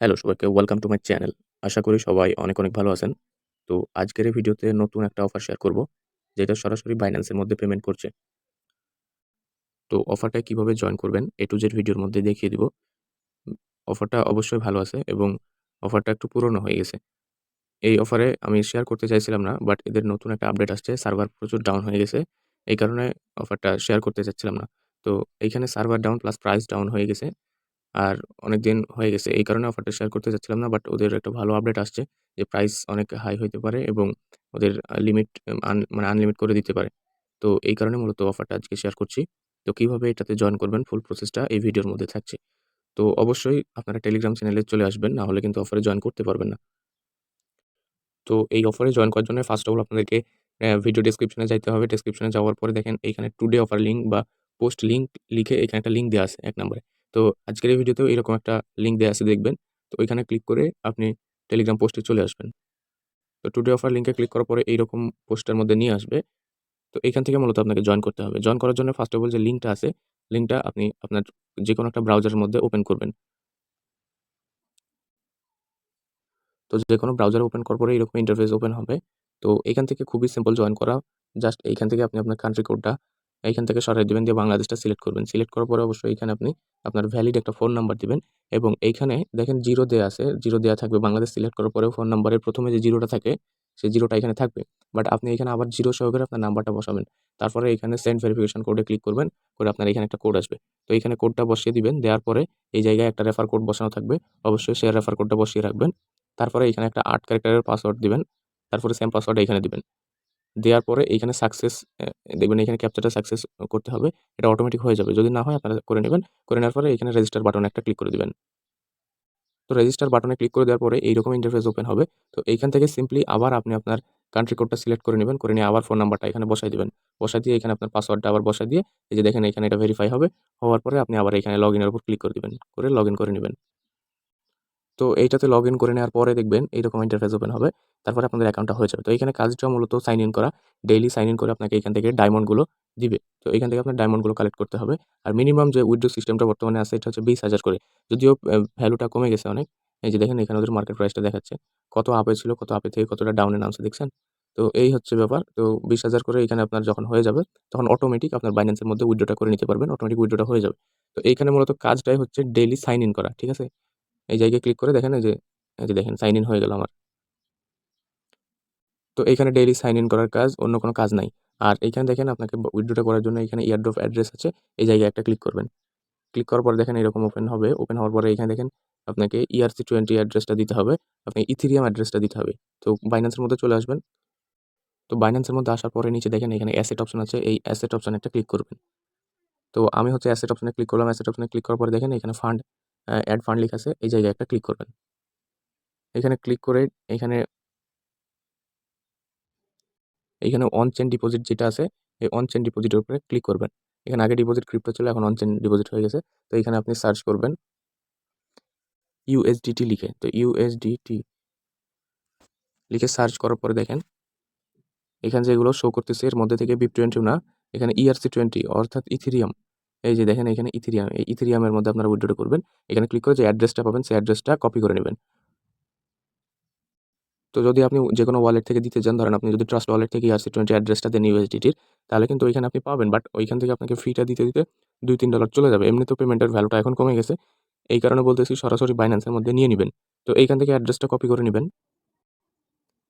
Hello সবাইকে welcome to my channel আশা করি সবাই অনেক অনেক ভালো আছেন। তো আজকের এই ভিডিওতে নতুন একটা অফার শেয়ার করব, যেটা সরাসরি বাইন্যান্সের মধ্যে পেমেন্ট করছে। তো অফারটা কীভাবে জয়েন করবেন এ টু জেড ভিডিওর মধ্যে দেখিয়ে দিব। অফারটা অবশ্যই ভালো আছে এবং অফারটা একটু পুরনো হয়ে গেছে। এই অফারে আমি শেয়ার করতে চাইছিলাম না বাট এদের নতুন একটা আপডেট আসছে সার্ভার প্রচুর ডাউন হয়ে গেছে। এই কারণে অফারটা শেয়ার করতে চাচ্ছিলাম না। তো এইখানে server down plus price down হয়ে গেছে। আর অনেক দিন হয়ে গেছে। এই কারণে অফারটা শেয়ার করতে চাচ্ছিলাম না বাট ওদের একটা ভালো আপডেট আসছে যে প্রাইস অনেক হাই হইতে পারে এবং ওদের লিমিট মানে আনলিমিট করে দিতে পারে। তো এই কারণে মূলত অফারটা আজকে শেয়ার করছি। তো কীভাবে এটাতে জয়েন করবেন ফুল প্রসেসটা এই ভিডিওর মধ্যে থাকছে। তো অবশ্যই আপনারা টেলিগ্রাম চ্যানেলে চলে আসবেন, না হলে কিন্তু অফারে জয়েন করতে পারবেন না। তো এই অফারে জয়েন করার জন্য ফার্স্ট অফ অল আপনাদেরকে ভিডিও ডিসক্রিপশনে যাইতে হবে। ডিসক্রিপশনে যাওয়ার পরে দেখেন এইখানে টুডে অফার লিঙ্ক বা পোস্ট লিঙ্ক লিখে এখানে একটা লিঙ্ক দেওয়া আছে এক নম্বরে। তো আজকের এই ভিডিওতেও এরকম একটা লিঙ্ক দেওয়া আছে দেখবেন। তো ওইখানে ক্লিক করে আপনি টেলিগ্রাম পোস্টে চলে আসবেন। তো টুডে অফার লিঙ্কে ক্লিক করার পরে এইরকম পোস্টের মধ্যে নিয়ে আসবে। তো এখান থেকে মূলত আপনাকে জয়েন করতে হবে। জয়েন করার জন্য ফার্স্ট অফ অল যে লিঙ্কটা আছে লিঙ্কটা আপনি আপনার যে কোনো একটা ব্রাউজারের মধ্যে ওপেন করবেন। তো যে কোনো ব্রাউজার ওপেন করার পরে এরকম ইন্টারফেস ওপেন হবে। তো এখান থেকে খুবই সিম্পল জয়েন করা। জাস্ট এইখান থেকে আপনি আপনার কান্ট্রি কোডটা এইখান থেকে সরাই দেবেন, দিয়ে বাংলাদেশটা সিলেক্ট করবেন। সিলেক্ট করার পরে অবশ্যই এখানে আপনি আপনার ভ্যালিড একটা ফোন নাম্বার দিবেন এবং এইখানে দেখেন জিরো দেওয়া আছে জিরো দেওয়া থাকবে বাংলাদেশ সিলেক্ট করার পরেও ফোন নাম্বারের প্রথমে যে জিরোটা থাকে, সেই জিরোটা এখানে থাকবে। বাট আপনি এখানে আবার জিরো সহকারে আপনার নাম্বারটা বসাবেন। তারপরে এখানে সেন্ড ভেরিফিকেশন কোডে ক্লিক করবেন, করে আপনার এখানে একটা কোড আসবে। তো এখানে কোডটা বসিয়ে দিবেন, দেওয়ার পরে এই জায়গায় একটা রেফার কোড বসানো থাকবে। অবশ্যই সেই রেফার কোডটা বসিয়ে রাখবেন। তারপরে এখানে একটা আট ক্যারেক্টারের পাসওয়ার্ড দিবেন। তারপরে সেম পাসওয়ার্ড এখানে দিবেন। দেওয়ার পরে এইখানে সাকসেস দেখবেন এখানে ক্যাপচারটা সাকসেস করতে হবে, এটা অটোমেটিক হয়ে যাবে। যদি না হয় আপনারা করে নেবেন, করে নেওয়ার পরে এখানে রেজিস্টার বাটন একটা ক্লিক করে দিবেন। তো রেজিস্টার বাটনে ক্লিক করে দেওয়ার পরে এইরকম ইন্টারফেস ওপেন হবে। তো এইখান থেকে সিম্পলি আবার আপনি আপনার কান্ট্রি কোডটা সিলেক্ট করে নেবেন, করে নিয়ে আবার ফোন নাম্বারটা এখানে বসাই দেবেন। বসাই দিয়ে এখানে আপনার পাসওয়ার্ডটা আবার বসাই দিয়ে, এই যে দেখেন এখানে এটা ভেরিফাই হবে, হওয়ার পরে আপনি আবার এখানে লগ ইনের উপর ক্লিক করে দিবেন, করে লগ ইন করে নেবেন। তো এইটাতে লগ ইন করে নেওয়ার পরে দেখবেন এইরকম ইন্টারফেস ওপেন হবে, তারপরে আপনাদের অ্যাকাউন্টটা হয়ে যাবে। তো এখানে কাজটা মূলত সাইন ইন করা ডেইলি সাইন ইন করে আপনাকে এখান থেকে ডায়মন্ডগুলো দিবে। তো এখান থেকে আপনার ডায়মন্ডগুলো কালেক্ট করতে হবে। আর মিনিমাম যে উইড্রো সিস্টেমটা বর্তমানে আছে, এটা হচ্ছে বিশ হাজার করে। যদিও ভ্যালুটা কমে গেছে অনেক। এই যে দেখেন, এখানে ওদের মার্কেট প্রাইসটা দেখাচ্ছে। কত আপে ছিল, কত আপে থেকে কতটা ডাউনে নামছে, দেখছেন? তো এই হচ্ছে ব্যাপার। তো বিশ হাজার করে এখানে আপনার যখন হয়ে যাবে, তখন অটোমেটিক আপনার বাইন্যান্সের মধ্যে উইড্রোটা করে নিতে পারবেন। অটোমেটিক উইড্রোটা হয়ে যাবে। তো এইখানে মূলত কাজটাই হচ্ছে ডেইলি সাইন ইন করা, ঠিক আছে? এই জায়গায় ক্লিক করে দেখেন, এই যে এই যে দেখেন সাইন ইন হয়ে গেল আমার। তো এখানে ডেইলি সাইন ইন করার কাজ, অন্য কোনো কাজ নাই। আর এখানে দেখেন, আপনাকে উইথড্রটা করার জন্য এখানে ইয়ারড্রপ অ্যাড্রেস আছে, এই জায়গায় একটা ক্লিক করবেন। ক্লিক করার পর দেখেন, এরকম ওপেন হবে। ওপেন হওয়ার পরে এখানে দেখেন, আপনাকে ইআরসি টোয়েন্টি অ্যাড্রেসটা দিতে হবে, আপনাকে ইথিরিয়াম অ্যাড্রেসটা দিতে হবে। তো বাইন্যান্সের মধ্যে চলে আসবেন। তো বাইন্যান্সের মধ্যে আসার পরে নিচে দেখেন, এখানে অ্যাসেট অপশন আছে, এই অ্যাসেট অপশানে একটা ক্লিক করবেন। তো আমি হচ্ছে অ্যাসেট অপশানে ক্লিক করলাম অ্যাসেট অপশানে ক্লিক করার পরে দেখেন, এখানে ফান্ড অ্যাড ফান্ড লিখা আছে, এই জায়গায় একটা ক্লিক করবেন। এখানে ক্লিক করে এখানে এখানে অন চেন ডিপোজিট যেটা আছে, এই অন চেন ডিপোজিটের উপরে ক্লিক করবেন। এখানে আগে ডিপোজিট ক্রিপ্টো ছিল, এখন অন চেন ডিপোজিট হয়ে গেছে। তো এখানে আপনি সার্চ করবেন ইউএসডিটি লিখে, তো ইউএসডিটি লিখে সার্চ করার পরে দেখেন, এখানে যেগুলো শো করতেছে, এর মধ্যে থেকে বিপ টোয়েন্টি না, এখানে ইআরসি টোয়েন্টি অর্থাৎ ইথিরিয়াম এই যে দেখেন এখানে ইথিরিয়াম এই ইথিরিয়ামের মধ্যে আপনারা উইড্রোটা করবেন। এখানে ক্লিক করে যে অ্যাড্রেসটা পাবেন, সেই অ্যাড্রেসটা কপি করে নেবেন। তো যদি আপনি যে কোনো ওয়ালেট থেকে দিতে চান, ধরেন আপনি যদি ট্রাস্ট ওয়ালেট থেকে ইআরসি টোয়েন্টি অ্যাড্রেসটা দেন ইউএসডিটির তাহলে কিন্তু ওইখানে আপনি পাবেন। বাট ওইখান থেকে আপনাকে ফিটা দিতে দিতে দুই তিন ডলার চলে যাবে। এমনি তো পেমেন্টের ভ্যালুটা এখন কমে গেছে। এই কারণে বলতেছি সরাসরি বাইন্যান্সের মধ্যে নিয়ে নেবেন। তো এইখান থেকে অ্যাড্রেসটা কপি করে নেবেন।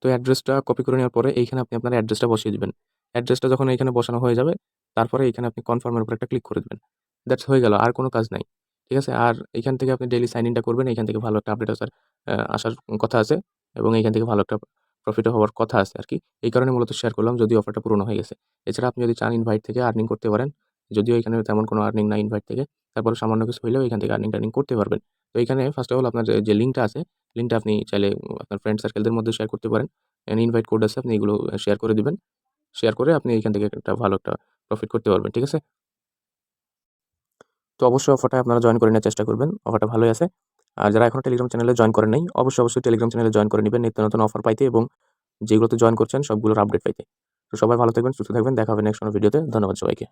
তো অ্যাড্রেসটা কপি করে নেওয়ার পরে এইখানে আপনি আপনার অ্যাড্রেসটা বসিয়ে দেবেন। অ্যাড্রেসটা যখন এখানে বসানো হয়ে যাবে তারপরে এখানে আপনি কনফার্মের উপর একটা ক্লিক করে দেবেন। দ্যাটস হয়ে গেল, আর কোনো কাজ নাই। ঠিক আছে? আর এখান থেকে আপনি ডেলি সাইন ইনটা করবেন, এখান থেকে ভালো একটা আপডেট আসার আসার কথা আছে এবং এখান থেকে ভালো একটা প্রফিট হওয়ার কথা আছে আর কি এই কারণে মূলত শেয়ার করলাম যদি অফারটা পুরনো হয়ে গেছে। এছাড়া আপনি যদি চান ইনভাইট থেকে আর্নিং করতে পারেন, যদিও এখানে তেমন কোনো আর্নিং না ইনভাইট থেকে, তারপরে সামান্য কিছু হলেও এখান থেকে আর্নিং টার্নিং করতে পারবেন। তো এখানে ফার্স্ট অফ অল আপনার যে লিঙ্কটা আছে লিঙ্কটা আপনি চাইলে আপনার ফ্রেন্ড সার্কেলদের মধ্যে শেয়ার করতে পারেন। ইনভাইট কোড আছে, আপনি এগুলো শেয়ার করে দিবেন। শেয়ার করে আপনি এখান থেকে একটা ভালো একটা প্রফিট করতে পারবেন, ঠিক আছে? তো অবশ্যই অফারটা আপনারা জয়েন করে নেওয়ার চেষ্টা করবেন অফারটা ভালোই আছে। আর যারা এখনও টেলিগ্রাম চ্যানেলে জয়েন করেন নাই, অবশ্যই অবশ্যই টেলিগ্রাম চ্যানেলে জয়েন করে নেবেন, নিত্য নতুন অফার পাইতে এবং যেগুলোতে জয়েন করছেন সবগুলোর আপডেট পাইতে। তো সবাই ভালো থাকবেন, সুস্থ থাকবেন, দেখা হবে নেক্সট কোনো ভিডিওতে ধন্যবাদ সবাইকে।